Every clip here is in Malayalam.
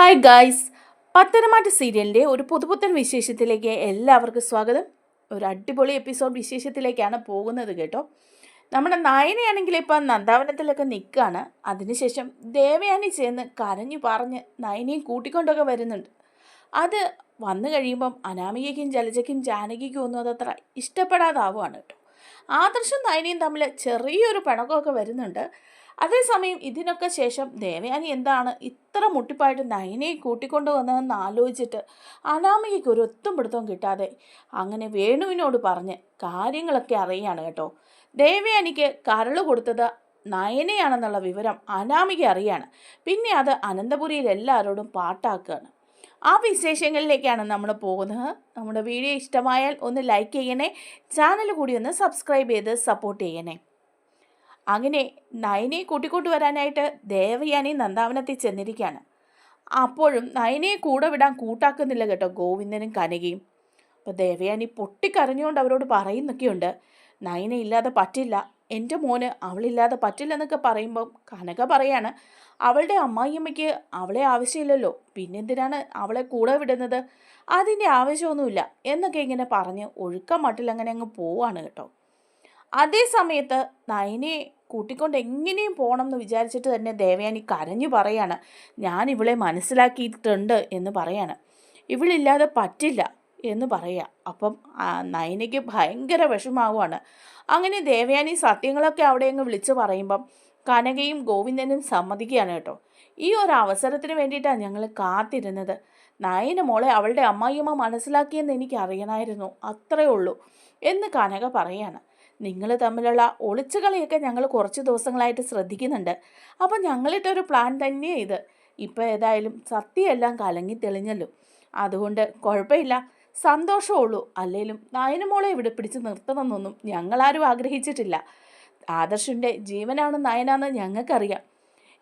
ഹായ് ഗായ്സ് പത്തനമാറ്റ് സീരിയലിന്റെ ഒരു പുതുപുത്തൻ വിശേഷത്തിലേക്ക് എല്ലാവർക്കും സ്വാഗതം. ഒരു അടിപൊളി എപ്പിസോഡ് വിശേഷത്തിലേക്കാണ് പോകുന്നത് കേട്ടോ. നമ്മുടെ നയനയാണെങ്കിൽ ഇപ്പം നന്ദാവനത്തിലൊക്കെ നിൽക്കുകയാണ് അതിനുശേഷം ദേവയാനി ചേർന്ന് കരഞ്ഞു പറഞ്ഞ് നയനയും കൂട്ടിക്കൊണ്ടൊക്കെ വരുന്നുണ്ട്. അത് വന്നു കഴിയുമ്പം അനാമികയ്ക്കും ജലജയ്ക്കും ജാനകിക്കും ഒന്നും അതത്ര ഇഷ്ടപ്പെടാതാവുകയാണ് കേട്ടോ. ആദർശം നയനയും തമ്മിൽ ചെറിയൊരു പിണക്കമൊക്കെ വരുന്നുണ്ട്. അതേസമയം ഇതിനൊക്കെ ശേഷം ദേവയാനി എന്താണ് ഇത്ര മുട്ടിപ്പായിട്ട് നയനയെ കൂട്ടിക്കൊണ്ടു വന്നതെന്ന് ആലോചിച്ചിട്ട് അനാമികയ്ക്ക് ഒരു ഒത്തും പിടുത്തവും കിട്ടാതെ അങ്ങനെ വേണുവിനോട് പറഞ്ഞ് കാര്യങ്ങളൊക്കെ അറിയാണ് കേട്ടോ. ദേവയാനിക്ക് കരൾ കൊടുത്തത് നയനയാണെന്നുള്ള വിവരം അനാമിക അറിയാണ്. പിന്നെ അത് അനന്തപുരിയിൽ എല്ലാവരോടും പാട്ടാക്കുകയാണ്. ആ വിശേഷങ്ങളിലേക്കാണ് നമ്മൾ പോകുന്നത്. നമ്മുടെ വീഡിയോ ഇഷ്ടമായാൽ ഒന്ന് ലൈക്ക് ചെയ്യണേ ചാനൽ കൂടി ഒന്ന് സബ്സ്ക്രൈബ് ചെയ്ത് സപ്പോർട്ട് ചെയ്യണേ. അങ്ങനെ നയനയെ കൂട്ടിക്കൊണ്ടു വരാനായിട്ട് ദേവയാനി നന്ദാവനത്തിൽ ചെന്നിരിക്കുകയാണ്. അപ്പോഴും നയനയെ കൂടെ വിടാൻ കൂട്ടാക്കുന്നില്ല കേട്ടോ ഗോവിന്ദനും കനകയും. അപ്പോൾ ദേവയാനി പൊട്ടിക്കരഞ്ഞുകൊണ്ട് അവരോട് പറയുന്നൊക്കെയുണ്ട്. നയന ഇല്ലാതെ പറ്റില്ല. എന്റെ മോന് അവളില്ലാതെ പറ്റില്ല എന്നൊക്കെ പറയുമ്പം കനക പറയാണ് അവളുടെ അമ്മായിയമ്മയ്ക്ക് അവളെ ആവശ്യമില്ലല്ലോ. പിന്നെന്തിനാണ് അവളെ കൂടെ വിടുന്നത്? അതിന്റെ ആവശ്യമൊന്നുമില്ല. എന്നൊക്കെ ഇങ്ങനെ പറഞ്ഞ് ഒഴുക്കം മട്ടിൽ അങ്ങനെ അങ്ങ് പോവാണ് കേട്ടോ. അതേ സമയത്ത് നയനെ കൂട്ടിക്കൊണ്ട് എങ്ങനെയും പോകണം എന്ന് വിചാരിച്ചിട്ട് തന്നെ ദേവയാനി കരഞ്ഞു പറയാണ്. ഞാൻ ഇവളെ മനസ്സിലാക്കിയിട്ടുണ്ട് എന്ന് പറയാണ്. ഇവളില്ലാതെ പറ്റില്ല എന്ന് പറയുക അപ്പം നയനയ്ക്ക് ഭയങ്കര വിഷമാവുകയാണ് അങ്ങനെ ദേവയാനി സത്യങ്ങളൊക്കെ അവിടെ അങ്ങ് വിളിച്ച് പറയുമ്പം കനകയും ഗോവിന്ദനും സമ്മതിക്കുകയാണ് കേട്ടോ. ഈ ഒരു അവസരത്തിന് വേണ്ടിയിട്ടാണ് ഞങ്ങൾ കാത്തിരുന്നത്. നയന മോളെ അവളുടെ അമ്മായിയമ്മ മനസ്സിലാക്കിയെന്ന് എനിക്ക് അറിയണമായിരുന്നു അത്രയേ ഉള്ളൂ എന്ന് കനക പറയാണ്. നിങ്ങൾ തമ്മിലുള്ള ഒളിച്ചുകളിയൊക്കെ ഞങ്ങൾ കുറച്ച് ദിവസങ്ങളായിട്ട് ശ്രദ്ധിക്കുന്നുണ്ട്. അപ്പോൾ ഞങ്ങളിട്ടൊരു പ്ലാൻ തന്നെയാണ് ഇത്. ഇപ്പോൾ ഏതായാലും സത്യമെല്ലാം കലങ്ങി തെളിഞ്ഞല്ലോ. അതുകൊണ്ട് കുഴപ്പമില്ല. സന്തോഷമുള്ളൂ അല്ലെങ്കിലും നയനമോളെ ഇവിടെ പിടിച്ച് നിർത്തണമെന്നൊന്നും ഞങ്ങളാരും ആഗ്രഹിച്ചിട്ടില്ല. ആദർശിന്റെ ജീവനാണ് നയനാന്ന് ഞങ്ങൾക്കറിയാം.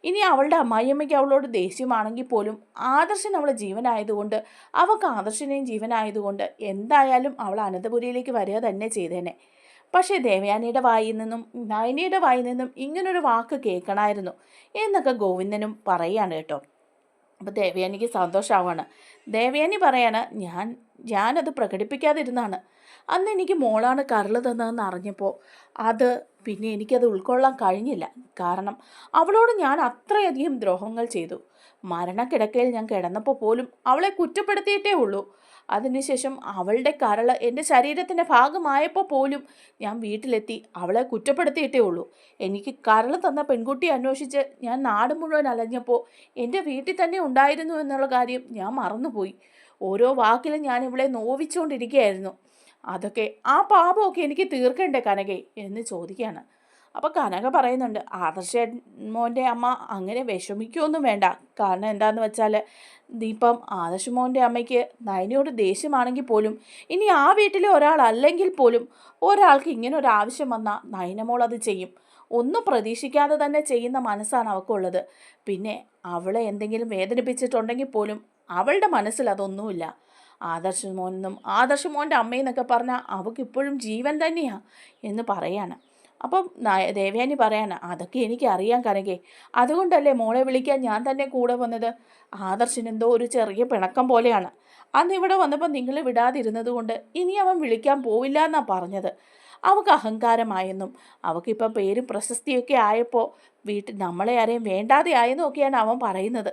ഇനി അവളുടെ അമ്മായിയമ്മയ്ക്ക് അവളോട് ദേഷ്യമാണെങ്കിൽ പോലും ആദർശൻ അവളെ ജീവനായതുകൊണ്ട് അവൾക്ക് ആദർശനെയും ജീവനായതുകൊണ്ട് എന്തായാലും അവൾ അനന്തപുരിയിലേക്ക് വരിക തന്നെ ചെയ്തേനെ. പക്ഷേ ദേവയാനിയുടെ വായിൽ നിന്നും നയനിയുടെ വായിൽ നിന്നും ഇങ്ങനൊരു വാക്ക് കേൾക്കണമായിരുന്നു എന്നൊക്കെ ഗോവിന്ദനും പറയാണ് കേട്ടോ. അപ്പോൾ ദേവയാനിക്ക് സന്തോഷമാവാണ് ദേവയാനി പറയാണ് ഞാൻ ഞാനത് പ്രകടിപ്പിക്കാതിരുന്നാണ്. അന്ന് എനിക്ക് മോളാണ് കരൾ തന്നതെന്ന് അറിഞ്ഞപ്പോൾ അത് പിന്നെ എനിക്കത് ഉൾക്കൊള്ളാൻ കഴിഞ്ഞില്ല. കാരണം അവളോട് ഞാൻ അത്രയധികം ദ്രോഹങ്ങൾ ചെയ്തു. മരണക്കിടക്കയിൽ ഞാൻ കിടന്നപ്പോൾ പോലും അവളെ കുറ്റപ്പെടുത്തിയിട്ടേ ഉള്ളൂ. അതിനുശേഷം അവളുടെ കരൾ എന്റെ ശരീരത്തിന്റെ ഭാഗമായപ്പോൾ പോലും ഞാൻ വീട്ടിലെത്തി അവളെ കുറ്റപ്പെടുത്തിയിട്ടേ ഉള്ളൂ. എനിക്ക് കരൾ തന്ന പെൺകുട്ടി അന്വേഷിച്ച് ഞാൻ നാട് മുഴുവൻ അലഞ്ഞപ്പോൾ എന്റെ വീട്ടിൽ തന്നെ ഉണ്ടായിരുന്നു എന്നുള്ള കാര്യം ഞാൻ മറന്നുപോയി. ഓരോ വാക്കിലും ഞാൻ ഇവളെ നോവിച്ചുകൊണ്ടിരിക്കുകയായിരുന്നു. അതൊക്കെ ആ പാപമൊക്കെ എനിക്ക് തീർക്കണ്ടേ കനകെ എന്ന് ചോദിക്കുകയാണ്. അപ്പോൾ കനക പറയുന്നുണ്ട് ആദർശ മോന്റെ അമ്മ അങ്ങനെ വിഷമിക്കുകയൊന്നും വേണ്ട. കാരണം എന്താണെന്ന് വെച്ചാൽ ഇപ്പം ആദർശ മോന്റെ അമ്മയ്ക്ക് നയനയോട് ദേഷ്യമാണെങ്കിൽ പോലും ഇനി ആ വീട്ടിലെ ഒരാളല്ലെങ്കിൽ പോലും ഒരാൾക്ക് ഇങ്ങനെ ഒരു ആവശ്യം വന്നാൽ നയനമോൾ അത് ചെയ്യും. ഒന്നും പ്രതീക്ഷിക്കാതെ തന്നെ ചെയ്യുന്ന മനസ്സാണ് അവൾക്കുള്ളത് പിന്നെ അവളെ എന്തെങ്കിലും വേദനിപ്പിച്ചിട്ടുണ്ടെങ്കിൽ പോലും അവളുടെ മനസ്സിൽ അതൊന്നുമില്ല. ആദർശ മോനെന്നും ആദർശ മോന്റെ അമ്മയെന്നൊക്കെ പറഞ്ഞാൽ അവൾക്ക് ഇപ്പോഴും ജീവൻ തന്നെയാണ് എന്ന് പറയാണ്. അപ്പം ദേവയാനി പറയാണ് അതൊക്കെ എനിക്ക് അറിയാൻ കനകെ. അതുകൊണ്ടല്ലേ മോളെ വിളിക്കാൻ ഞാൻ തന്നെ കൂടെ വന്നത്? എന്തോ ഒരു ചെറിയ പിണക്കം പോലെയാണ്. അന്ന് ഇവിടെ വന്നപ്പോൾ നിങ്ങൾ വിടാതിരുന്നത് കൊണ്ട് ഇനി അവൻ വിളിക്കാൻ പോവില്ല എന്നാണ് പറഞ്ഞത്. അവൾക്ക് അഹങ്കാരമായെന്നും അവൾക്കിപ്പം പേരും പ്രശസ്തിയൊക്കെ ആയപ്പോൾ വീട്ടിൽ നമ്മളെ ആരെയും വേണ്ടാതെ ആയെന്നും ഒക്കെയാണ് അവൻ പറയുന്നത്.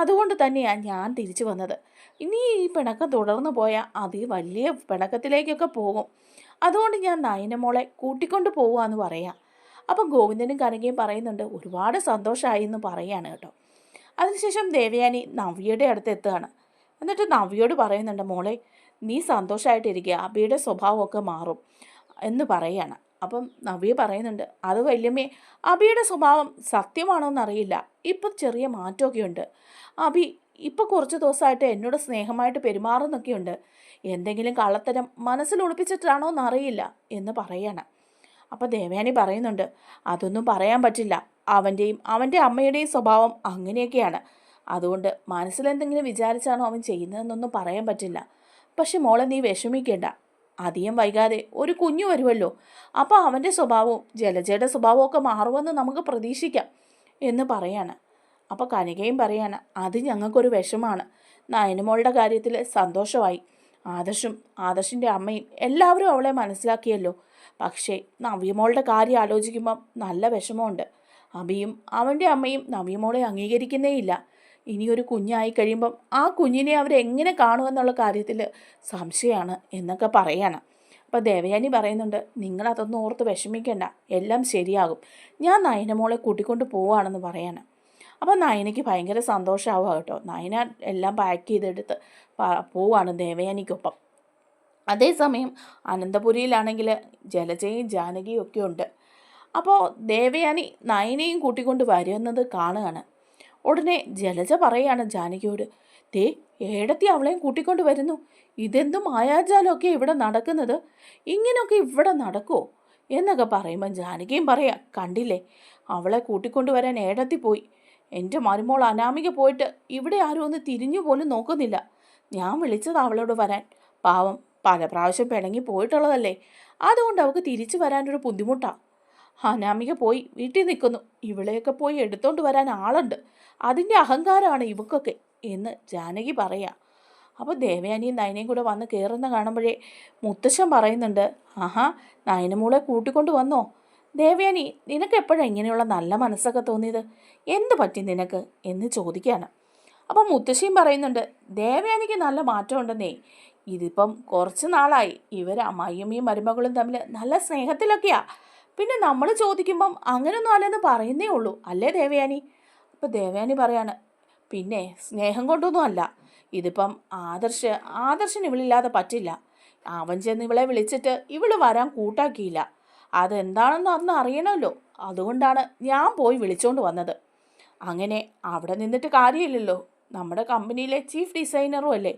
അതുകൊണ്ട് തന്നെയാണ് ഞാൻ തിരിച്ചു വന്നത്. ഇനി ഈ പിണക്കം തുടർന്നു പോയാൽ അത് വലിയ പിണക്കത്തിലേക്കൊക്കെ പോകും. അതുകൊണ്ട് ഞാൻ നയനമോളെ കൂട്ടിക്കൊണ്ട് പോവാന്ന് പറയാം. അപ്പം ഗോവിന്ദനും കനകയും പറയുന്നുണ്ട് ഒരുപാട് സന്തോഷമായി എന്ന് പറയാണ് കേട്ടോ. അതിനുശേഷം ദേവയാനി നവ്യയുടെ അടുത്ത് എത്തുകയാണ്. എന്നിട്ട് നവ്യയോട് പറയുന്നുണ്ട് മോളെ നീ സന്തോഷമായിട്ടിരിക്കുക അബിയുടെ സ്വഭാവമൊക്കെ മാറും എന്ന് പറയാണ്. അപ്പം നവ്യ പറയുന്നുണ്ട് അത് വല്യമ്മേ അബിയുടെ സ്വഭാവം സത്യമാണോ എന്നറിയില്ല ഇപ്പം ചെറിയ മാറ്റമൊക്കെ ഉണ്ട് അബി ഇപ്പം കുറച്ച് ദിവസമായിട്ട് എന്നോട് സ്നേഹമായിട്ട് പെരുമാറുന്നൊക്കെയുണ്ട്. എന്തെങ്കിലും കള്ളത്തരം മനസ്സിൽ ഒളിപ്പിച്ചിട്ടാണോ എന്നറിയില്ല എന്ന് പറയണം. അപ്പോൾ ദേവയാനി പറയുന്നുണ്ട് അതൊന്നും പറയാൻ പറ്റില്ല. അവന്റെയും അവന്റെ അമ്മയുടെയും സ്വഭാവം അങ്ങനെയൊക്കെയാണ്. അതുകൊണ്ട് മനസ്സിലെന്തെങ്കിലും വിചാരിച്ചാണോ അവൻ ചെയ്യുന്നതെന്നൊന്നും പറയാൻ പറ്റില്ല. പക്ഷെ മോളെ നീ വിഷമിക്കേണ്ട. അധികം വൈകാതെ ഒരു കുഞ്ഞു വരുമല്ലോ അപ്പോൾ അവന്റെ സ്വഭാവവും ജലജയുടെ സ്വഭാവവും ഒക്കെ മാറുമെന്ന് നമുക്ക് പ്രതീക്ഷിക്കാം എന്ന് പറയാണ്. അപ്പോൾ കനികയും പറയാണ് അത് ഞങ്ങൾക്കൊരു വിഷമാണ്. നയനമോളുടെ കാര്യത്തിൽ സന്തോഷമായി. ആദർശും ആദർശിന്റെ അമ്മയും എല്ലാവരും അവളെ മനസ്സിലാക്കിയല്ലോ. പക്ഷേ നവ്യമോളുടെ കാര്യം ആലോചിക്കുമ്പം നല്ല വിഷമമുണ്ട്. അബിയും അവന്റെ അമ്മയും നവ്യമോളെ അംഗീകരിക്കുന്നേയില്ല. ഇനിയൊരു കുഞ്ഞായി കഴിയുമ്പം ആ കുഞ്ഞിനെ അവരെങ്ങനെ കാണുമെന്നുള്ള കാര്യത്തിൽ സംശയമാണ് എന്നൊക്കെ പറയാണ്. അപ്പോൾ ദേവയാനി പറയുന്നുണ്ട് നിങ്ങളതൊന്നും ഓർത്ത് വിഷമിക്കേണ്ട എല്ലാം ശരിയാകും. ഞാൻ നയനമോളെ കൂട്ടിക്കൊണ്ട് പോവാണെന്ന് പറയാണ്. അപ്പോൾ നയനയ്ക്ക് ഭയങ്കര സന്തോഷമാവുക കേട്ടോ. നയന എല്ലാം പാക്ക് ചെയ്തെടുത്ത് പോവാണ് ദേവയാനിക്കൊപ്പം. അതേസമയം അനന്തപുരിയിലാണെങ്കിൽ ജലജയും ജാനകിയും ഒക്കെ ഉണ്ട്. അപ്പോൾ ദേവയാനി നയനയും കൂട്ടിക്കൊണ്ട് വരുന്നത് കാണുകയാണ്. ഉടനെ ജലജ പറയാണ് ജാനകിയോട് തേ ഏടത്തി അവളെയും കൂട്ടിക്കൊണ്ട് വരുന്നു. ഇതെന്ത് മായാജാലമൊക്കെ ഇവിടെ നടക്കുന്നത്. ഇങ്ങനെയൊക്കെ ഇവിടെ നടക്കുമോ എന്നൊക്കെ പറയുമ്പോൾ ജാനകിയും പറയാം കണ്ടില്ലേ? അവളെ കൂട്ടിക്കൊണ്ടുവരാൻ ഏടത്തി പോയി. എന്റെ മരുമോൾ അനാമിക പോയിട്ട് ഇവിടെ ആരും ഒന്ന് തിരിഞ്ഞു പോലും നോക്കുന്നില്ല. ഞാൻ വിളിച്ചത് അവളോട് വരാൻ. പാവം പല പ്രാവശ്യം പിണങ്ങി പോയിട്ടുള്ളതല്ലേ? അതുകൊണ്ട് അവൾക്ക് തിരിച്ചു വരാനൊരു ബുദ്ധിമുട്ടാണ് അനാമിക പോയി വീട്ടിൽ നിൽക്കുന്നു. ഇവളെയൊക്കെ പോയി എടുത്തോണ്ട് വരാൻ ആളുണ്ട്. അതിന്റെ അഹങ്കാരമാണ് ഇവക്കൊക്കെ എന്ന് ജാനകി പറയാം. അപ്പോൾ ദേവയാനിയും നയനയും കൂടെ വന്ന് കയറുന്ന കാണുമ്പോഴേ മുത്തശ്ശൻ പറയുന്നുണ്ട് ആഹാ നയനമൂളെ കൂട്ടിക്കൊണ്ട് വന്നോ? ദേവയാനി നിനക്ക് എപ്പോഴാണ് ഇങ്ങനെയുള്ള നല്ല മനസ്സൊക്കെ തോന്നിയത്? എന്ത് പറ്റി നിനക്ക്? എന്ന് ചോദിക്കുകയാണ്. അപ്പം മുത്തശ്ശിയും പറയുന്നുണ്ട് ദേവയാനിക്ക് നല്ല മാറ്റമുണ്ടെന്നേ. ഇതിപ്പം കുറച്ച് നാളായി. ഇവർ അമ്മായിയമ്മയും മരുമകളും തമ്മിൽ നല്ല സ്നേഹത്തിലൊക്കെയാ. പിന്നെ നമ്മൾ ചോദിക്കുമ്പം അങ്ങനൊന്നും അല്ലെന്ന് പറയുന്നേ ഉള്ളൂ. അല്ലേ ദേവയാനി? അപ്പോൾ ദേവയാനി പറയാണ് പിന്നെ സ്നേഹം കൊണ്ടൊന്നും അല്ല. ഇതിപ്പം ആദർശ് ആദർശന് ഇവളില്ലാതെ പറ്റില്ല. അവൻ ചെന്ന് ഇവളെ വിളിച്ചിട്ട് ഇവൾ വരാൻ കൂട്ടാക്കിയില്ല. അതെന്താണെന്ന് അന്ന് അറിയണമല്ലോ. അതുകൊണ്ടാണ് ഞാൻ പോയി വിളിച്ചോണ്ട് വന്നത്. അങ്ങനെ അവിടെ നിന്നിട്ട് കാര്യമില്ലല്ലോ. നമ്മുടെ കമ്പനിയിലെ ചീഫ് ഡിസൈനറും അല്ലേ?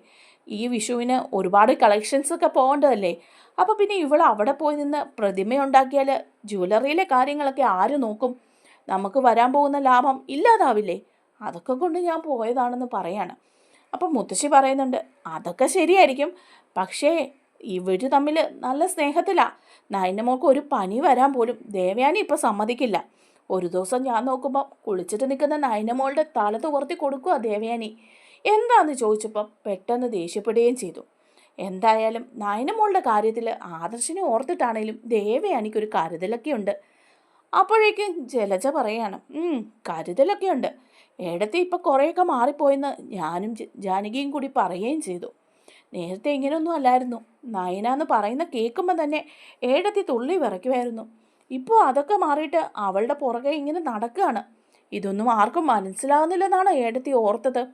ഈ വിഷുവിന് ഒരുപാട് കളക്ഷൻസൊക്കെ പോകേണ്ടതല്ലേ? അപ്പോൾ പിന്നെ ഇവൾ അവിടെ പോയി നിന്ന് പ്രതിമയുണ്ടാക്കിയാൽ ജ്വല്ലറിയിലെ കാര്യങ്ങളൊക്കെ ആര് നോക്കും? നമുക്ക് വരാൻ പോകുന്ന ലാഭം ഇല്ലാതാവില്ലേ? അതൊക്കെ കൊണ്ട് ഞാൻ പോയതാണെന്ന് പറയാണ്. അപ്പം മുത്തശ്ശി പറയുന്നുണ്ട് അതൊക്കെ ശരിയായിരിക്കും. പക്ഷേ ഇവർ തമ്മിൽ നല്ല സ്നേഹത്തിലാ. നയനമോൾക്ക് ഒരു പനി വരാൻ പോലും ദേവയാനി ഇപ്പം സമ്മതിക്കില്ല. ഒരു ദിവസം ഞാൻ നോക്കുമ്പോൾ കുളിച്ചിട്ട് നിൽക്കുന്ന നയനമോളുടെ തല തുവർത്തി കൊടുക്കുക ദേവയാനി. എന്താന്ന് ചോദിച്ചപ്പം പെട്ടെന്ന് ദേഷ്യപ്പെടുകയും ചെയ്തു. എന്തായാലും നയനമോളുടെ കാര്യത്തിൽ ആദർശിനെ ഓർത്തിട്ടാണേലും ദേവയാനിക്കൊരു കരുതലൊക്കെ ഉണ്ട്. അപ്പോഴേക്കും ജലജ പറയാണ് "ഉം, കരുതലൊക്കെ ഉണ്ട്. ഏടത്തെ ഇപ്പം കുറേയൊക്കെ മാറിപ്പോയെന്ന് ഞാനും ജാനകിയും കൂടി പറയുകയും ചെയ്തു. നേരത്തെ ഇങ്ങനെയൊന്നും അല്ലായിരുന്നു. നയന എന്ന് പറയുന്ന കേൾക്കുമ്പോൾ തന്നെ ഏടത്തി തുള്ളി വിറയ്ക്കുമായിരുന്നു. ഇപ്പോൾ അതൊക്കെ മാറിയിട്ട് അവളുടെ പുറകെ ഇങ്ങനെ നടക്കുകയാണ്. ഇതൊന്നും ആർക്കും മനസ്സിലാകുന്നില്ലെന്നാണ് ഏടത്തി ഓർത്തത്.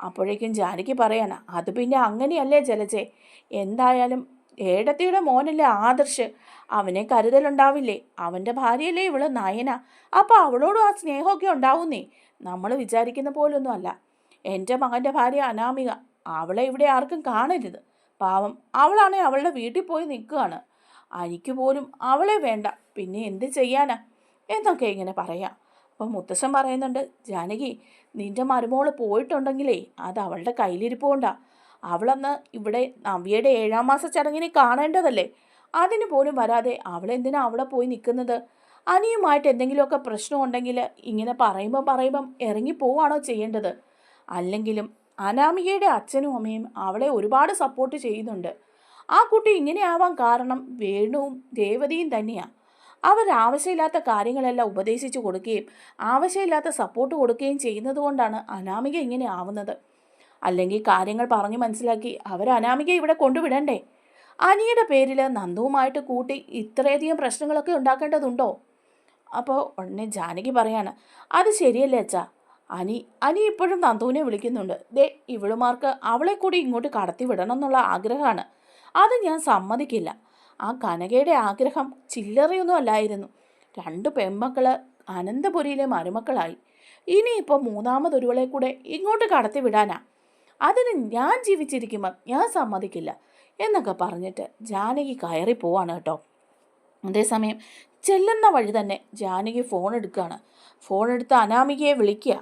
അപ്പോഴേക്കും ജാനകി പറയാണ് അത് പിന്നെ അങ്ങനെയല്ലേ ജലജെ? എന്തായാലും ഏടത്തിയുടെ മോനല്ലേ ആദർശ്? അവനെ കരുതലുണ്ടാവില്ലേ? അവന്റെ ഭാര്യയല്ലേ ഇവൾ നയന? അപ്പോൾ അവളോടും ആ സ്നേഹമൊക്കെ ഉണ്ടാവുന്നേ? നമ്മൾ വിചാരിക്കുന്ന പോലൊന്നും അല്ല. എന്റെ മകന്റെ ഭാര്യ അനാമിക. അവളെ ഇവിടെ ആർക്കും കാണരുത്. പാവം. അവളാണെ അവളുടെ വീട്ടിൽ പോയി നിൽക്കുകയാണ്. എനിക്ക് പോലും അവളെ വേണ്ട. പിന്നെ എന്ത് ചെയ്യാനാ? എന്നൊക്കെ ഇങ്ങനെ പറയാം. അപ്പം മുത്തശ്ശൻ പറയുന്നുണ്ട് ജാനകി നിന്റെ മരുമോൾ പോയിട്ടുണ്ടെങ്കിലേ അത് അവളുടെ കയ്യിലിരിപ്പുകൊണ്ടാ അവളന്ന് ഇവിടെ നവ്യയുടെ ഏഴാം മാസ ചടങ്ങിനെ കാണേണ്ടതല്ലേ? അതിന് പോലും വരാതെ അവളെന്തിനാ അവിടെ പോയി നിൽക്കുന്നത്? അനിയുമായിട്ട് എന്തെങ്കിലുമൊക്കെ പ്രശ്നമുണ്ടെങ്കിൽ ഇങ്ങനെ പറയുമ്പം പറയുമ്പം ഇറങ്ങിപ്പോവാണോ ചെയ്യേണ്ടത്? അല്ലെങ്കിലും അനാമികയുടെ അച്ഛനും അമ്മയും അവളെ ഒരുപാട് സപ്പോർട്ട് ചെയ്യുന്നുണ്ട് ആ കുട്ടി ഇങ്ങനെയാവാൻ കാരണം വേണുവും രേവതിയും തന്നെയാണ് അവർ ആവശ്യമില്ലാത്ത കാര്യങ്ങളെല്ലാം ഉപദേശിച്ചു കൊടുക്കുകയും ആവശ്യമില്ലാത്ത സപ്പോർട്ട് കൊടുക്കുകയും ചെയ്യുന്നത് കൊണ്ടാണ് അനാമിക ഇങ്ങനെ ആവുന്നത്. അല്ലെങ്കിൽ കാര്യങ്ങൾ പറഞ്ഞു മനസ്സിലാക്കി അവർ അനാമിക ഇവിടെ കൊണ്ടുവിടണ്ടേ? അനിയുടെ പേരിൽ നന്ദുവുമായിട്ട് കൂട്ടി ഇത്രയധികം പ്രശ്നങ്ങളൊക്കെ ഉണ്ടാക്കേണ്ടതുണ്ടോ? അപ്പോൾ ഉടനെ ജാനകി പറയാണ് അത് ശരിയല്ലേ അച്ഛാ? അനി അനി ഇപ്പോഴും നന്ദുവിനെ വിളിക്കുന്നുണ്ട്. ദേ ഇവളുമാർക്ക് അവളെ കൂടി ഇങ്ങോട്ട് കടത്തി വിടണം എന്നുള്ള ആഗ്രഹമാണ്. അത് ഞാൻ സമ്മതിക്കില്ല. ആ കനകയുടെ ആഗ്രഹം ചില്ലറയൊന്നും അല്ലായിരുന്നു. രണ്ട് പെൺമക്കൾ അനന്തപുരിയിലെ മരുമക്കളായി. ഇനിയിപ്പോൾ മൂന്നാമതൊരുവളെ കൂടെ ഇങ്ങോട്ട് കടത്തി വിടാനാ? അതിന് ഞാൻ ജീവിച്ചിരിക്കുമ്പോൾ ഞാൻ സമ്മതിക്കില്ല എന്നൊക്കെ പറഞ്ഞിട്ട് ജാനകി കയറി പോവാണ് കേട്ടോ. അതേസമയം ചെല്ലുന്ന വഴി തന്നെ ജാനകി ഫോൺ എടുക്കുകയാണ് ഫോൺ എടുത്ത് അനാമികയെ വിളിക്കുക.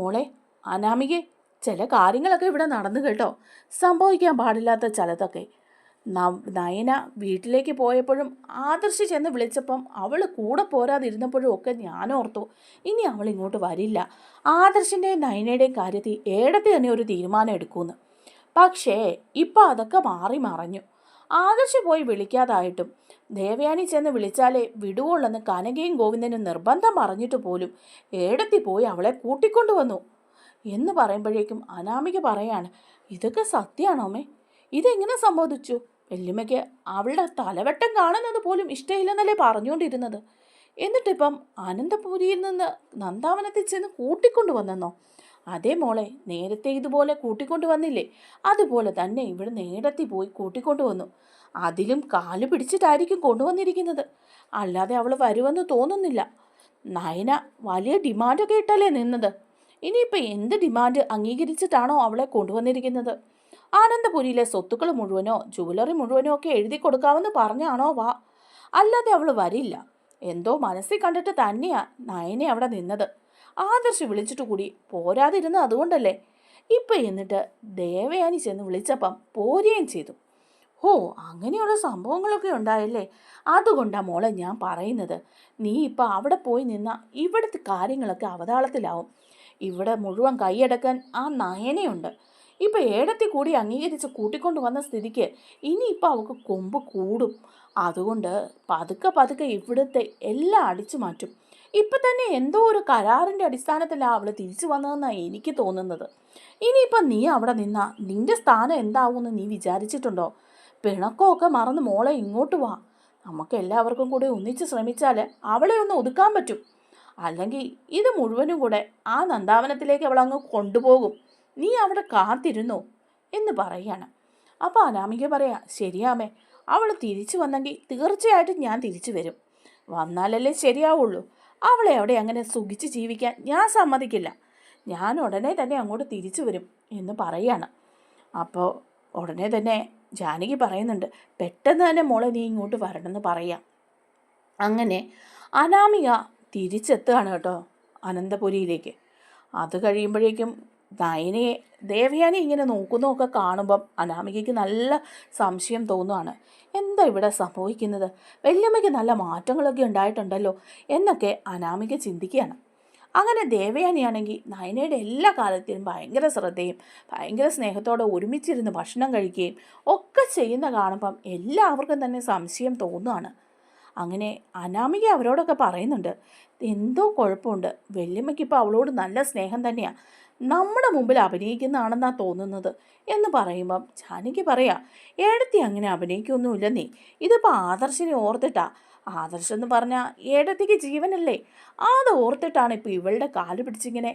മോളെ അനാമികെ ചില കാര്യങ്ങളൊക്കെ ഇവിടെ നടന്നു കേട്ടോ. സംഭവിക്കാൻ പാടില്ലാത്ത ചിലതൊക്കെ. നയന വീട്ടിലേക്ക് പോയപ്പോഴും ആദർശ് ചെന്ന് വിളിച്ചപ്പം അവൾ കൂടെ പോരാതിരുന്നപ്പോഴും ഒക്കെ ഞാൻ ഓർത്തു ഇനി അവൾ ഇങ്ങോട്ട് വരില്ല. ആദർശിന്റെയും നയനയുടെയും കാര്യത്തിൽ ഏടത്തെ തന്നെ ഒരു തീരുമാനം എടുക്കുമെന്ന് പക്ഷേ ഇപ്പം അതൊക്കെ മാറി മറഞ്ഞു. ആദർശി പോയി വിളിക്കാതായിട്ടും ദേവയാനി ചെന്ന് വിളിച്ചാലേ വിടുവുള്ളെന്ന് കനകയും ഗോവിന്ദനും നിർബന്ധം പറഞ്ഞിട്ട് പോലും ഏടത്തി പോയി അവളെ കൂട്ടിക്കൊണ്ടുവന്നു എന്ന് പറയുമ്പോഴേക്കും അനാമിക പറയാണ് ഇതൊക്കെ സത്യമാണോ അമ്മേ? ഇതെങ്ങനെ സംബോധിച്ചു വല്യമ്മയ്ക്ക് അവളുടെ തലവെട്ടം കാണുന്നത് പോലും ഇഷ്ടമില്ലെന്നല്ലേ പറഞ്ഞുകൊണ്ടിരുന്നത്. എന്നിട്ടിപ്പം അനന്തപുരിയിൽ നിന്ന് നന്ദാവനത്തിൽ ചെന്ന് കൂട്ടിക്കൊണ്ടു വന്നെന്നോ? അതേ മോളെ നേരത്തെ ഇതുപോലെ കൂട്ടിക്കൊണ്ടു വന്നില്ലേ? അതുപോലെ തന്നെ ഇവിടെ നേരത്തെ പോയി കൂട്ടിക്കൊണ്ടു വന്നു. അതിലും കാൽ പിടിച്ചിട്ടായിരിക്കും കൊണ്ടുവന്നിരിക്കുന്നത്. അല്ലാതെ അവൾ വരുമെന്ന് തോന്നുന്നില്ല. നയന വലിയ ഡിമാൻഡൊക്കെ ഇട്ടല്ലേ നിന്നത്? ഇനിയിപ്പോൾ എന്ത് ഡിമാൻഡ് അംഗീകരിച്ചിട്ടാണോ അവളെ കൊണ്ടുവന്നിരിക്കുന്നത്? ആനന്ദപുരിയിലെ സ്വത്തുക്കൾ മുഴുവനോ ജുവലറി മുഴുവനോ ഒക്കെ എഴുതി കൊടുക്കാമെന്ന് പറഞ്ഞാണോ വാ? അല്ലാതെ അവൾ വരില്ല. എന്തോ മനസ്സിൽ കണ്ടിട്ട് തന്നെയാ നയനെ അവിടെ നിന്നത്. ആദർശ് വിളിച്ചിട്ട് കൂടി പോരാതിരുന്നത് അതുകൊണ്ടല്ലേ? ഇപ്പം എന്നിട്ട് ദേവയാനി ചെന്ന് വിളിച്ചപ്പം പോരുകയും ചെയ്തു. ഓ അങ്ങനെയുള്ള സംഭവങ്ങളൊക്കെ ഉണ്ടായല്ലേ? അതുകൊണ്ടാ മോളെ ഞാൻ പറയുന്നത്. നീ ഇപ്പം അവിടെ പോയി നിന്ന ഇവിടുത്തെ കാര്യങ്ങളൊക്കെ അവതാളത്തിലാവും. ഇവിടെ മുഴുവൻ കൈയടക്കാൻ ആ നയനയുണ്ട്. ഇപ്പം ഏടത്തി കൂടി അംഗീകരിച്ച് കൂട്ടിക്കൊണ്ട് വന്ന സ്ഥിതിക്ക് ഇനിയിപ്പോൾ അവൾക്ക് കൊമ്പ് കൂടും. അതുകൊണ്ട് പതുക്കെ പതുക്കെ ഇവിടുത്തെ എല്ലാം അടിച്ചു മാറ്റും. ഇപ്പം തന്നെ എന്തോ ഒരു കരാറിന്റെ അടിസ്ഥാനത്തിലാണ് അവൾ തിരിച്ചു വന്നതെന്നാണ് എനിക്ക് തോന്നുന്നത്. ഇനിയിപ്പം നീ അവിടെ നിന്നാ നിന്റെ സ്ഥാനം എന്താവുമെന്ന് നീ വിചാരിച്ചിട്ടുണ്ടോ? പിണക്കമൊക്കെ മറന്ന് മോളെ ഇങ്ങോട്ട് വാ. നമുക്ക് എല്ലാവർക്കും കൂടി ഒന്നിച്ച് ശ്രമിച്ചാൽ അവളെ ഒന്ന് ഒതുക്കാൻ പറ്റും. അല്ലെങ്കിൽ ഇത് മുഴുവനും കൂടെ ആ നന്ദാവനത്തിലേക്ക് അവൾ അങ്ങ് കൊണ്ടുപോകും. നീ അവിടെ കാത്തിരുന്നോ? എന്ന് പറയാണ്. അപ്പോൾ അനാമിക പറയാ ശരിയാമേ അവൾ തിരിച്ചു വന്നെങ്കിൽ തീർച്ചയായിട്ടും ഞാൻ തിരിച്ചു വരും. വന്നാലല്ലേ ശരിയാവുള്ളൂ. അവളെ അവിടെ അങ്ങനെ സുഖിച്ച് ജീവിക്കാൻ ഞാൻ സമ്മതിക്കില്ല. ഞാൻ ഉടനെ തന്നെ അങ്ങോട്ട് തിരിച്ചു വരും എന്ന് പറയാണ്. അപ്പോൾ ഉടനെ തന്നെ ജാനകി പറയുന്നുണ്ട് പെട്ടെന്ന് തന്നെ മോളെ നീ ഇങ്ങോട്ട് വരണമെന്ന് പറയാം. അങ്ങനെ അനാമിക തിരിച്ചെത്തുകയാണ് കേട്ടോ അനന്തപുരിയിലേക്ക്. അത് കഴിയുമ്പോഴേക്കും നയനയെ ദേവയാനി ഇങ്ങനെ നോക്കുന്നതൊക്കെ കാണുമ്പം അനാമികയ്ക്ക് നല്ല സംശയം തോന്നുകയാണ് എന്താ ഇവിടെ സംഭവിക്കുന്നത്? വല്യമ്മയ്ക്ക് നല്ല മാറ്റങ്ങളൊക്കെ ഉണ്ടായിട്ടുണ്ടല്ലോ എന്നൊക്കെ അനാമിക ചിന്തിക്കുകയാണ്. അങ്ങനെ ദേവയാനിയാണെങ്കിൽ നയനയുടെ എല്ലാ കാലത്തിലും ഭയങ്കര ശ്രദ്ധയും ഭയങ്കര സ്നേഹത്തോടെ ഒരുമിച്ചിരുന്ന് ഭക്ഷണം കഴിക്കുകയും ഒക്കെ ചെയ്യുന്ന കാണുമ്പം എല്ലാവർക്കും തന്നെ സംശയം തോന്നുകയാണ് അങ്ങനെ അനാമിക അവരോടൊക്കെ പറയുന്നുണ്ട് എന്തോ കുഴപ്പമുണ്ട്. വെല്ലുമ്മയ്ക്കിപ്പോൾ അവളോട് നല്ല സ്നേഹം തന്നെയാണ് നമ്മുടെ മുമ്പിൽ അഭിനയിക്കുന്നതാണെന്നാണ് തോന്നുന്നത് എന്ന് പറയുമ്പം ജാനകി പറയാം ഏടത്തി അങ്ങനെ അഭിനയിക്കൊന്നുമില്ലെന്നേ. ഇതിപ്പോൾ ആദർശിനെ ഓർത്തിട്ടാ. ആദർശം എന്ന് പറഞ്ഞാൽ ഏടത്തേക്ക് ജീവനല്ലേ? അത് ഓർത്തിട്ടാണ് ഇപ്പോൾ ഇവളുടെ കാൽ പിടിച്ചിങ്ങനെ.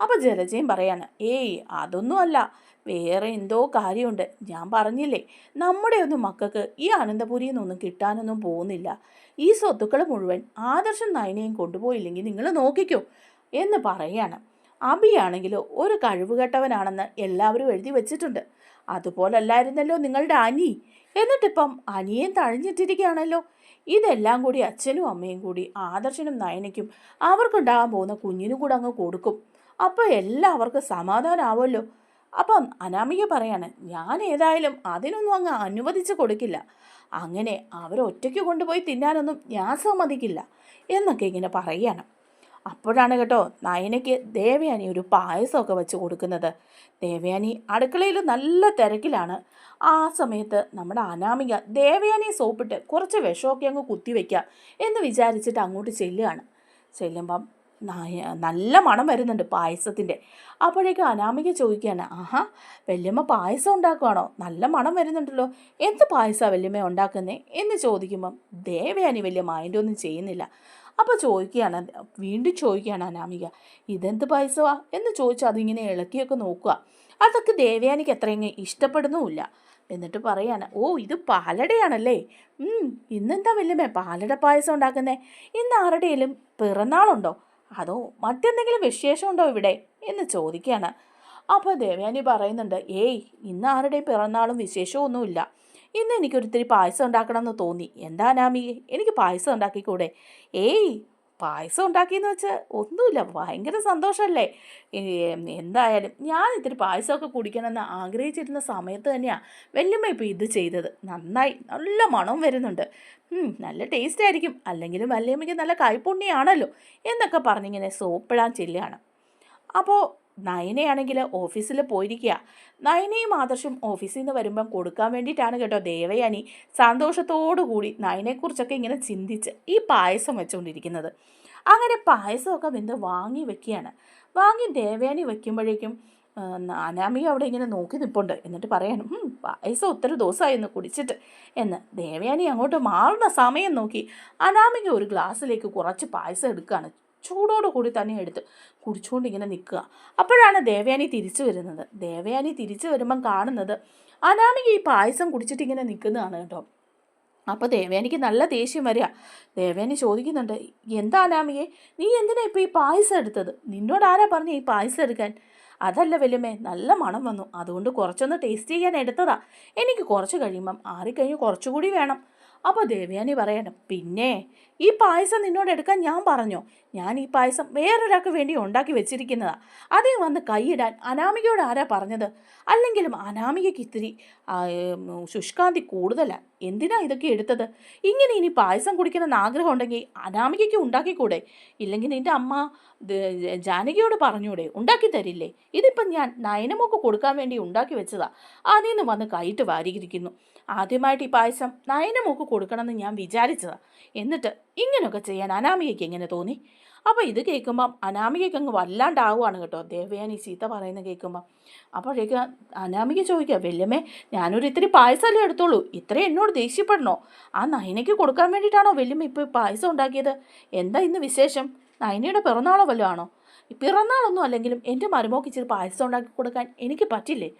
അപ്പോൾ ജലജയും പറയാണ് ഏയ് അതൊന്നും അല്ല വേറെ എന്തോ കാര്യമുണ്ട്. ഞാൻ പറഞ്ഞില്ലേ നമ്മുടെ ഒന്നും മക്കൾക്ക് ഈ അനന്തപുരിയിൽ നിന്നൊന്നും കിട്ടാനൊന്നും പോകുന്നില്ല. ഈ സ്വത്തുക്കൾ മുഴുവൻ ആദർശം നയനയും കൊണ്ടുപോയില്ലെങ്കിൽ നിങ്ങൾ നോക്കിക്കോ എന്ന് പറയാണ്. അബിയാണെങ്കിലോ ഒരു കഴിവുകെട്ടവനാണെന്ന് എല്ലാവരും എഴുതി വെച്ചിട്ടുണ്ട്. അതുപോലല്ലായിരുന്നല്ലോ നിങ്ങളുടെ അനി. എന്നിട്ടിപ്പം അനിയേം തഴഞ്ഞിട്ടിരിക്കുകയാണല്ലോ. ഇതെല്ലാം കൂടി അച്ഛനും അമ്മയും കൂടി ആദർശനും നയനയ്ക്കും അവർക്കുണ്ടാകാൻ പോകുന്ന കുഞ്ഞിനും കൂടെ അങ്ങ് കൊടുക്കും. അപ്പോൾ എല്ലാവർക്കും സമാധാനമാവുമല്ലോ അപ്പം അനാമിക പറയാണ് ഞാൻ ഏതായാലും അതിനൊന്നും അങ്ങ് അനുവദിച്ച് കൊടുക്കില്ല. അങ്ങനെ അവരൊറ്റയ്ക്ക് കൊണ്ടുപോയി തിന്നാനൊന്നും ഞാൻ സമ്മതിക്കില്ല എന്നൊക്കെ ഇങ്ങനെ പറയുകയാണ്. അപ്പോഴാണ് കേട്ടോ നയനയ്ക്ക് ദേവയാനി ഒരു പായസമൊക്കെ വെച്ച് കൊടുക്കുന്നത്. ദേവയാനി അടുക്കളയിൽ നല്ല തിരക്കിലാണ്. ആ സമയത്ത് നമ്മുടെ അനാമിക ദേവയാനെ സോപ്പിട്ട് കുറച്ച് വിഷമൊക്കെ അങ്ങ് കുത്തിവെക്കാം എന്ന് വിചാരിച്ചിട്ട് അങ്ങോട്ട് ചെല്ലുകയാണ്. ചെല്ലുമ്പം നല്ല മണം വരുന്നുണ്ട് പായസത്തിന്റെ. അപ്പോഴേക്കും അനാമിക ചോദിക്കുകയാണ് ആഹാ വല്യമ്മ പായസം ഉണ്ടാക്കുവാണോ? നല്ല മണം വരുന്നുണ്ടല്ലോ. എന്ത് പായസമാണ് വല്യമ്മ ഉണ്ടാക്കുന്നേ? എന്ന് ചോദിക്കുമ്പം ദേവയാനി വലിയ മൈൻഡൊന്നും ചെയ്യുന്നില്ല. അപ്പോൾ ചോദിക്കുകയാണ് വീണ്ടും ചോദിക്കുകയാണ് അനാമിക ഇതെന്ത് പായസമാണ് എന്ന് ചോദിച്ചാൽ അതിങ്ങനെ ഇളക്കിയൊക്കെ നോക്കുക. അതൊക്കെ ദേവയാനിക്ക് അത്രയും ഇഷ്ടപ്പെടുന്നുമില്ല. എന്നിട്ട് പറയാണ് ഓ ഇത് പാലടയാണല്ലേ? ഇന്നെന്താ വല്യമ്മേ പാലട പായസം ഉണ്ടാക്കുന്നേ? ഇന്ന് ആരുടെയും പിറന്നാളുണ്ടോ? അതോ മറ്റെന്തെങ്കിലും വിശേഷമുണ്ടോ ഇവിടെ? എന്ന് ചോദിക്കുകയാണ്. അപ്പോൾ ദേവയാനി പറയുന്നുണ്ട് ഏയ് ഇന്ന് ആരുടെയും പിറന്നാളും വിശേഷവും ഒന്നുമില്ല. ഇന്ന് എനിക്കൊരിത്തിരി പായസം ഉണ്ടാക്കണമെന്ന് തോന്നി. എന്താ നാമി എനിക്ക് പായസം ഉണ്ടാക്കിക്കൂടെ? ഏയ് പായസം ഉണ്ടാക്കിയെന്ന് വെച്ചാൽ ഒന്നുമില്ല. ഭയങ്കര സന്തോഷമല്ലേ എന്തായാലും ഞാൻ ഇത്തിരി പായസമൊക്കെ കുടിക്കണമെന്ന് ആഗ്രഹിച്ചിരുന്ന സമയത്ത് തന്നെയാണ് വല്യമ്മ ഇപ്പോൾ ഇത് ചെയ്തത്. നന്നായി നല്ല മണവും വരുന്നുണ്ട്. നല്ല ടേസ്റ്റ് ആയിരിക്കും. അല്ലെങ്കിലും വല്യമ്മയ്ക്ക് നല്ല കൈപ്പുണ്യാണല്ലോ എന്നൊക്കെ പറഞ്ഞിങ്ങനെ സോപ്പിടാൻ ചെല്ലുകയാണ്. അപ്പോൾ നയനയാണെങ്കിൽ ഓഫീസിൽ പോയിരിക്കുക. നയനയും ആദർശും ഓഫീസിൽ നിന്ന് വരുമ്പം കൊടുക്കാൻ വേണ്ടിയിട്ടാണ് കേട്ടോ ദേവയാനി സന്തോഷത്തോടു കൂടി നയനെക്കുറിച്ചൊക്കെ ഇങ്ങനെ ചിന്തിച്ച് ഈ പായസം വെച്ചുകൊണ്ടിരിക്കുന്നത് അങ്ങനെ പായസമൊക്കെ വെന്ത് വാങ്ങി വെക്കുകയാണ്. വാങ്ങി ദേവയാനി വെക്കുമ്പോഴേക്കും നാനാമി അവിടെ ഇങ്ങനെ നോക്കി നിൽപ്പുണ്ട് എന്നിട്ട് പറയാനും പായസം ഒത്തിരി ദിവസമായിരുന്നു കുടിച്ചിട്ട് എന്ന് ദേവയാനി അങ്ങോട്ട് മാറുന്ന സമയം നോക്കി അനാമിക ഒരു ഗ്ലാസ്സിലേക്ക് കുറച്ച് പായസം എടുക്കുകയാണ് ചൂടോട് കൂടി തന്നെ എടുത്ത് കുടിച്ചുകൊണ്ട് ഇങ്ങനെ നിൽക്കുക അപ്പോഴാണ് ദേവയാനി തിരിച്ചു വരുന്നത്. ദേവയാനി തിരിച്ചു വരുമ്പം കാണുന്നത് അനാമിക ഈ പായസം കുടിച്ചിട്ട് ഇങ്ങനെ നിൽക്കുന്നതാണ് കേട്ടോ. അപ്പോൾ ദേവയാനിക്ക് നല്ല ദേഷ്യം വരിക. ദേവയാനി ചോദിക്കുന്നുണ്ട് എന്താ അനാമികയെ നീ എന്തിനാ ഇപ്പോൾ ഈ പായസം എടുത്തത്? നിന്നോട് ആരാ പറഞ്ഞു ഈ പായസം എടുക്കാൻ? അതല്ല വലുമേ നല്ല മണം വന്നു. അതുകൊണ്ട് കുറച്ചൊന്ന് ടേസ്റ്റ് ചെയ്യാൻ എടുത്തതാ. എനിക്ക് കുറച്ച് കഴിയുമ്പം ആറിക്കഴിഞ്ഞ് കുറച്ചുകൂടി വേണം. അപ്പോൾ ദേവയാനി പറയണം പിന്നെ ഈ പായസം നിന്നോട് എടുക്കാൻ ഞാൻ പറഞ്ഞു. ഞാൻ ഈ പായസം വേറൊരാൾക്ക് വേണ്ടി ഉണ്ടാക്കി വെച്ചിരിക്കുന്നതാ. അതേ വന്ന് കൈയിടാൻ അനാമികയോട് ആരാ പറഞ്ഞത്? അല്ലെങ്കിലും അനാമികയ്ക്ക് ഇത്തിരി ശുഷ്കാന്തി കൂടുതലാണ് എന്തിനാ ഇതൊക്കെ എടുത്തത്? ഇങ്ങനെ ഇനി പായസം കുടിക്കണമെന്ന് ആഗ്രഹം ഉണ്ടെങ്കിൽ അനാമികയ്ക്ക് ഉണ്ടാക്കിക്കൂടെ? ഇല്ലെങ്കിൽ നിന്റെ അമ്മ ജാനകിയോട് പറഞ്ഞൂടെ? ഉണ്ടാക്കി തരില്ലേ? ഇതിപ്പം ഞാൻ നയനമൊക്കെ കൊടുക്കാൻ വേണ്ടി ഉണ്ടാക്കി വെച്ചതാ. അതിൽ നിന്ന് വന്ന് കൈയിട്ട് വാരിയിരിക്കുന്നു. ആദ്യമായിട്ട് ഈ പായസം നയനമൊക്കെ കൊടുക്കണമെന്ന് ഞാൻ വിചാരിച്ചതാ. എന്നിട്ട് ഇങ്ങനെയൊക്കെ ചെയ്യാൻ അനാമികയ്ക്ക് എങ്ങനെ തോന്നി? അപ്പോൾ ഇത് കേൾക്കുമ്പം അനാമികയ്ക്ക് അങ്ങ് വല്ലാണ്ടാവുകയാണ് കേട്ടോ. ദേവയാനി ചീത്ത പറയുന്നത് കേൾക്കുമ്പം. അപ്പോഴേക്ക് അനാമിക ചോദിക്കുക വല്യമ്മേ ഞാനൊരു ഇത്തിരി പായസമല്ലേ എടുത്തോളൂ ഇത്രയും എന്നോട് ദേഷ്യപ്പെടണോ? ആ നയനയ്ക്ക് കൊടുക്കാൻ വേണ്ടിയിട്ടാണോ വല്യമ്മ ഇപ്പോൾ പായസം ഉണ്ടാക്കിയത്? എന്താ ഇന്ന് വിശേഷം? നയനയുടെ പിറന്നാളോ വല്ലതും ആണോ? പിറന്നാളൊന്നും അല്ലെങ്കിലും എന്റെ മരുമോക്ക് ഇച്ചിരി പായസം ഉണ്ടാക്കി കൊടുക്കാൻ എനിക്ക് പറ്റില്ലേ?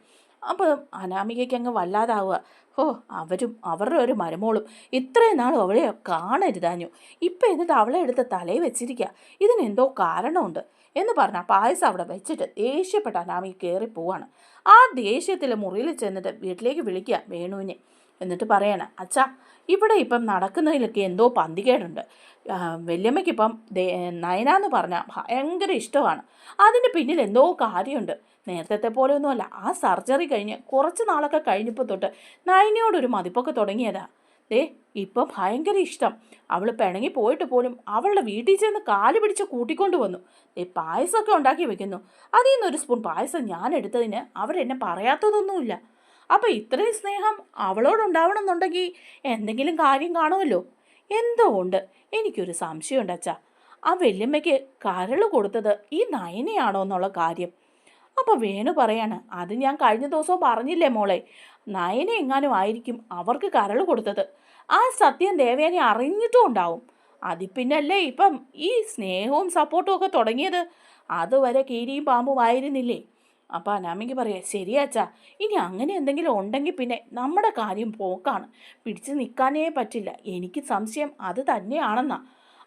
അപ്പോൾ അനാമികയ്ക്ക് അങ്ങ് വല്ലാതാവുക. ഓ അവരും അവരുടെ ഒരു മരുമോളും. ഇത്രയും നാളും അവളെ കാണരുതാഞ്ഞു. ഇപ്പം എന്നിട്ട് അവളെ എടുത്ത് തലയിൽ വെച്ചിരിക്കുക ഇതിനെന്തോ കാരണമുണ്ട് എന്ന് പറഞ്ഞാൽ പായസം അവിടെ വെച്ചിട്ട് ദേഷ്യപ്പെട്ട അനാമിക കയറി പോവാണ്. ആ ദേഷ്യത്തിൽ മുറിയിൽ ചെന്നിട്ട് വീട്ടിലേക്ക് വിളിക്കുക വേണുവിനെ. എന്നിട്ട് പറയണം അച്ഛാ ഇവിടെ ഇപ്പം നടക്കുന്നതിലൊക്കെ എന്തോ പന്തികേടുണ്ട്. വല്യമ്മയ്ക്കിപ്പം നയനാന്ന് പറഞ്ഞാൽ ഭയങ്കര ഇഷ്ടമാണ്. അതിന് പിന്നിൽ എന്തോ കാര്യമുണ്ട്. നേരത്തെ പോലെയൊന്നുമല്ല. ആ സർജറി കഴിഞ്ഞ് കുറച്ച് നാളൊക്കെ കഴിഞ്ഞപ്പോൾ തൊട്ട് നയനയോടൊരു മതിപ്പൊക്കെ തുടങ്ങിയതാ. ദേ ഇപ്പം ഭയങ്കര ഇഷ്ടം. അവൾ പിണങ്ങി പോയിട്ട് പോലും അവളുടെ വീട്ടിൽ ചെന്ന് കാൽ പിടിച്ച് കൂട്ടിക്കൊണ്ട് വന്നു. ദേ പായസമൊക്കെ ഉണ്ടാക്കി വെക്കുന്നു. അതിൽ നിന്നൊരു സ്പൂൺ പായസം ഞാൻ എടുത്തതിന് അവരെന്നെ പറയാത്തതൊന്നുമില്ല. അപ്പോൾ ഇത്രയും സ്നേഹം അവളോടുണ്ടാവണമെന്നുണ്ടെങ്കിൽ എന്തെങ്കിലും കാര്യം കാണുമല്ലോ? എന്തോ ഉണ്ട്. എനിക്കൊരു സംശയമുണ്ട് അച്ഛാ. ആ വെല്ലുമ്മയ്ക്ക് കരൾ കൊടുത്തത് ഈ നയനയാണോ എന്നുള്ള കാര്യം. അപ്പോൾ വേണു പറയാണ് അത് ഞാൻ കഴിഞ്ഞ ദിവസവും പറഞ്ഞില്ലേ മോളെ നയന എങ്ങാനും ആയിരിക്കും അവർക്ക് കരൾ കൊടുത്തത്. ആ സത്യം ദേവേനെ അറിഞ്ഞിട്ടും ഉണ്ടാവും. അതിൽ പിന്നല്ലേ ഇപ്പം ഈ സ്നേഹവും സപ്പോർട്ടും ഒക്കെ തുടങ്ങിയത്? അതുവരെ കീരിയും പാമ്പും ആയിരുന്നില്ലേ? അപ്പോൾ അനാമിക്ക് പറയാം ശരിയാച്ചാ ഇനി അങ്ങനെ എന്തെങ്കിലും ഉണ്ടെങ്കിൽ പിന്നെ നമ്മുടെ കാര്യം പോക്കാണ്. പിടിച്ച് നിൽക്കാനേ പറ്റില്ല. എനിക്ക് സംശയം അത് തന്നെയാണെന്നാ.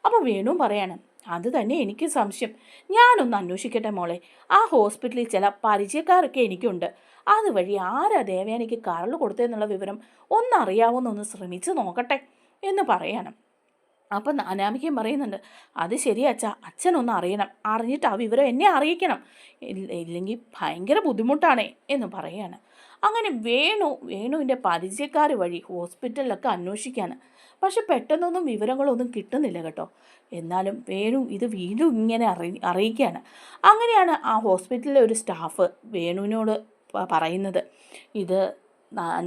അപ്പോൾ വേണു പറയാണ് അത് തന്നെ എനിക്ക് സംശയം. ഞാനൊന്ന് അന്വേഷിക്കട്ടെ മോളെ. ആ ഹോസ്പിറ്റലിൽ ചില പരിചയക്കാരൊക്കെ എനിക്കുണ്ട്. അതുവഴി ആരാ ദേവയാനിക്ക് കരൾ കൊടുത്തതെന്നുള്ള വിവരം ഒന്നറിയാവുന്നൊന്ന് ശ്രമിച്ചു നോക്കട്ടെ എന്ന് പറയണം. അപ്പം അനാമികയും പറയുന്നുണ്ട് അത് ശരിയാ അച്ഛ അച്ഛനൊന്ന് അറിയണം. അറിഞ്ഞിട്ട് ആ വിവരം എന്നെ അറിയിക്കണം. ഇല്ലെങ്കിൽ ഭയങ്കര ബുദ്ധിമുട്ടാണേ എന്ന് പറയാണ്. അങ്ങനെ വേണു വേണുവിന്റെ പരിചയക്കാർ വഴി ഹോസ്പിറ്റലിലൊക്കെ അന്വേഷിക്കാൻ പക്ഷെ പെട്ടെന്നൊന്നും വിവരങ്ങളൊന്നും കിട്ടുന്നില്ല കേട്ടോ. എന്നാലും വേണു ഇത് വീണ്ടും ഇങ്ങനെ അറി അറിയിക്കുകയാണ് അങ്ങനെയാണ് ആ ഹോസ്പിറ്റലിലെ ഒരു സ്റ്റാഫ് വേണുവിനോട് പറയുന്നത്. ഇത്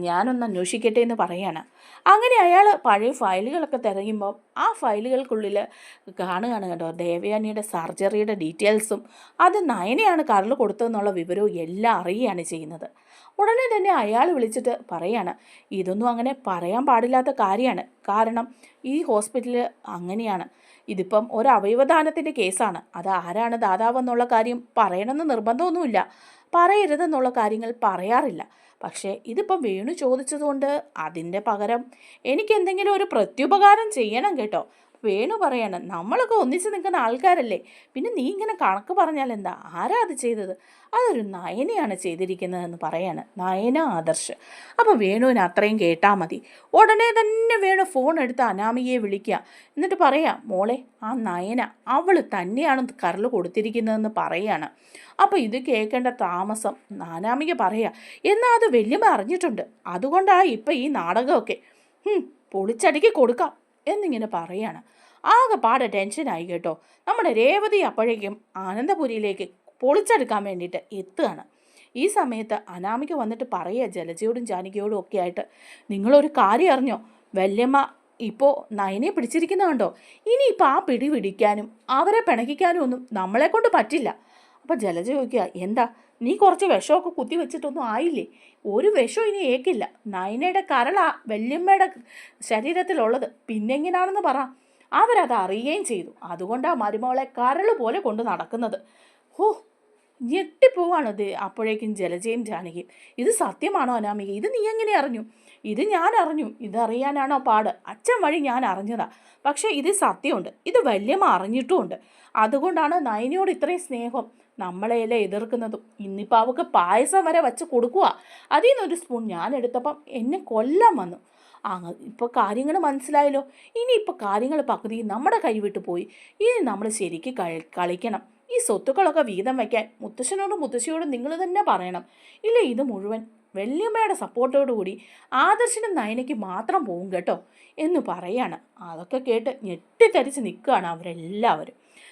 ഞാനൊന്ന് അന്വേഷിക്കട്ടെ എന്ന് പറയാണ്. അങ്ങനെ അയാൾ പഴയ ഫയലുകളൊക്കെ തിരയുമ്പോൾ ആ ഫയലുകൾക്കുള്ളിൽ കാണുകയാണ് കേട്ടോ ദേവയാനിയുടെ സർജറിയുടെ ഡീറ്റെയിൽസും അത് നയനയാണ് കരൾ കൊടുത്തതെന്നുള്ള വിവരവും എല്ലാം അറിയുകയാണ് ചെയ്യുന്നത്. ഉടനെ തന്നെ അയാൾ വിളിച്ചിട്ട് പറയാണ് ഇതൊന്നും അങ്ങനെ പറയാൻ പാടില്ലാത്ത കാര്യമാണ്. കാരണം ഈ ഹോസ്പിറ്റലിൽ അങ്ങനെയാണ്. ഇതിപ്പം ഒരു അവയവദാനത്തിന്റെ കേസാണ്. അത് ആരാണ് ദാതാവെന്നുള്ള കാര്യം പറയണമെന്ന് നിർബന്ധമൊന്നുമില്ല. പറയരുതെന്നുള്ള കാര്യങ്ങൾ പറയാറില്ല. പക്ഷേ ഇതിപ്പം വേണു ചോദിച്ചതുകൊണ്ട് അതിന്റെ പകരം എനിക്ക് എന്തെങ്കിലും ഒരു പ്രത്യുപകാരം ചെയ്യണം കേട്ടോ. വേണു പറയാണ് നമ്മളൊക്കെ ഒന്നിച്ച് നിൽക്കുന്ന ആൾക്കാരല്ലേ? പിന്നെ നീ ഇങ്ങനെ കണക്ക് പറഞ്ഞാൽ എന്താ? ആരാ അത് ചെയ്തത്? അതൊരു നയനയാണ് ചെയ്തിരിക്കുന്നതെന്ന് പറയാണ് നയന ആദർശ്. അപ്പോൾ വേണുവിന് അത്രയും കേട്ടാൽ മതി. ഉടനെ തന്നെ വേണു ഫോൺ എടുത്ത് അനാമികയെ വിളിക്കുക. എന്നിട്ട് പറയാം മോളെ ആ നയന അവൾ തന്നെയാണ് കരൾ കൊടുത്തിരിക്കുന്നതെന്ന് പറയാണ്. അപ്പോൾ ഇത് കേൾക്കേണ്ട താമസം അനാമിക പറയാ എന്നാൽ അത് വല്യമ്മ അറിഞ്ഞിട്ടുണ്ട്. അതുകൊണ്ടാണ് ഇപ്പം ഈ നാടകമൊക്കെ. പൊളിച്ചടുക്കി കൊടുക്കാം. എന്നിങ്ങനെ പറയാണ്. ആകെ പാടെ ടെൻഷനായി കേട്ടോ. നമ്മുടെ രേവതി അപ്പോഴേക്കും ആനന്ദപുരിയിലേക്ക് പൊളിച്ചെടുക്കാൻ വേണ്ടിയിട്ട് എത്തുകയാണ്. ഈ സമയത്ത് അനാമിക വന്നിട്ട് പറയുക ജലജയോടും ജാനകിയോടും ഒക്കെ ആയിട്ട് നിങ്ങളൊരു കാര്യം അറിഞ്ഞോ? വല്യമ്മ ഇപ്പോൾ നയനെ പിടിച്ചിരിക്കുന്ന കണ്ടോ? ഇനിയിപ്പോൾ ആ പിടി പിടിക്കാനും അവരെ പിണക്കിക്കാനും ഒന്നും നമ്മളെ കൊണ്ട് പറ്റില്ല. അപ്പോൾ ജലജ ചോദിക്കുക എന്താ? നീ കുറച്ച് വിഷമൊക്കെ കുത്തി വെച്ചിട്ടൊന്നും ആയില്ലേ? ഒരു വിഷം ഇനി ഏക്കില്ല. നയനയുടെ കരളാ വല്യമ്മയുടെ ശരീരത്തിലുള്ളത്. പിന്നെങ്ങനാണെന്ന് പറ. അവരത് അറിയുകയും ചെയ്തു. അതുകൊണ്ടാ മരുമകളെ കരൾ പോലെ കൊണ്ട് നടക്കുന്നത്. ഹോ ഞെട്ടിപ്പോവാണ് ഇത്. അപ്പോഴേക്കും ജലജയും ജാനകിയും. ഇത് സത്യമാണോ അനാമിക? ഇത് നീ എങ്ങനെ അറിഞ്ഞു? ഇത് ഞാൻ അറിഞ്ഞു. ഇതറിയാനാണോ പാട്? അച്ഛൻ വഴി ഞാൻ അറിഞ്ഞതാ. പക്ഷേ ഇത് സത്യമുണ്ട്. ഇത് വല്യമ്മ അറിഞ്ഞിട്ടുമുണ്ട്. അതുകൊണ്ടാണ് നയനയോട് ഇത്രയും സ്നേഹം. നമ്മളെയല്ലേ എതിർക്കുന്നതും? ഇന്നിപ്പോൾ അവൾക്ക് പായസം വരെ വെച്ച് കൊടുക്കുക അതിൽ നിന്നൊരു സ്പൂൺ ഞാൻ എടുത്തപ്പം എന്നെ കൊല്ലാൻ വന്നു. അങ്ങ് ഇപ്പോൾ കാര്യങ്ങൾ മനസ്സിലായല്ലോ? ഇനി ഇനിയിപ്പോൾ കാര്യങ്ങൾ പകുതി നമ്മുടെ കൈവിട്ട് പോയി. ഇനി നമ്മൾ ശരിക്ക് കളിക്കണം. ഈ സ്വത്തുക്കളൊക്കെ വീതം വയ്ക്കാൻ മുത്തശ്ശനോടും മുത്തശ്ശിയോടും നിങ്ങൾ തന്നെ പറയണം. ഇല്ല ഇത് മുഴുവൻ? വല്യമ്മയുടെ സപ്പോർട്ടോടു കൂടി ആദർശനും നയനയ്ക്ക് മാത്രം പോകും കേട്ടോ എന്ന് പറയാണ്. അതൊക്കെ കേട്ട് ഞെട്ടിത്തരിച്ച് നിൽക്കുകയാണ് അവരെല്ലാവരും.